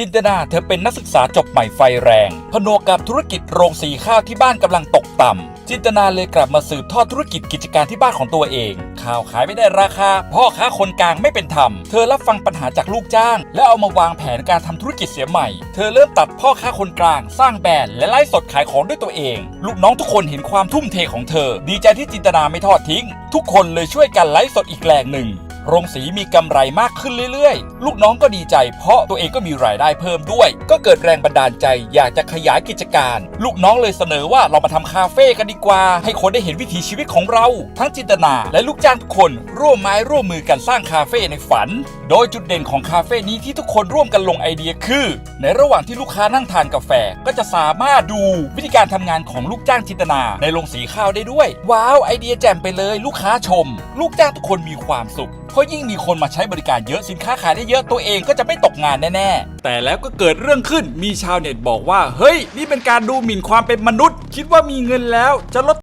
จินตนาเธอเป็นนักศึกษาจบใหม่ไฟแรงผนวกกับธุรกิจโรงสีข้าวที่บ้านกำลังตกต่ำจินตนาเลยกลับมาสืบทอดธุรกิจกิจการที่บ้านของตัวเองข้าวขายไม่ได้ราคา พ่อค้าคนกลางไม่เป็นธรรม เธอรับฟังปัญหาจากลูกจ้าง และเอามาวางแผนการทำธุรกิจเสียใหม่ เธอเริ่มตัดพ่อค้าคนกลาง สร้างแบรนด์และไลฟ์สดขายของด้วยตัวเอง ลูกน้องทุกคนเห็นความทุ่มเทของเธอ ดีใจที่จินตนาไม่ทอดทิ้ง ทุกคนเลยช่วยกันไลฟ์สดอีกแรงหนึ่ง โรงสีมีกำไรมากขึ้นเรื่อยๆ ลูกน้องก็ดีใจ เพราะตัวเองก็มีรายได้เพิ่มด้วย ก็เกิดแรงบันดาลใจ อยากจะขยายกิจการ ลูกน้องเลยเสนอว่าเรามาทำคาเฟ่กันดีกว่า ให้คนได้เห็นวิถีชีวิตของเรา ทั้งจินตนาและลูกจ้างทุกคนร่วมไม้ร่วมมือกันสร้างคาเฟ่ในฝัน โดยจุดเด่นของคาเฟ่นี้ที่ทุกคนร่วมกันลงไอเดียคือ ในระหว่างที่ลูกค้านั่งทานกาแฟก็จะสามารถดูวิธีการทำงานของลูกจ้างจินตนา ในโรงสีข้าวได้ด้วย ว้าวไอเดียแจ่มไปเลย ลูกค้าชม ลูกจ้างทุกคนมีความสุขเพราะยิ่งมีคนมาใช้บริการเยอะสินค้าขายได้เยอะตัวเองก็จะไม่ตกงานแน่ๆ แต่แล้วก็เกิดเรื่องขึ้นมีชาวเน็ตบอกว่า เฮ้ย นี่เป็นการดูหมิ่นความเป็นมนุษย์ คิดว่ามีเงินแล้วจะลด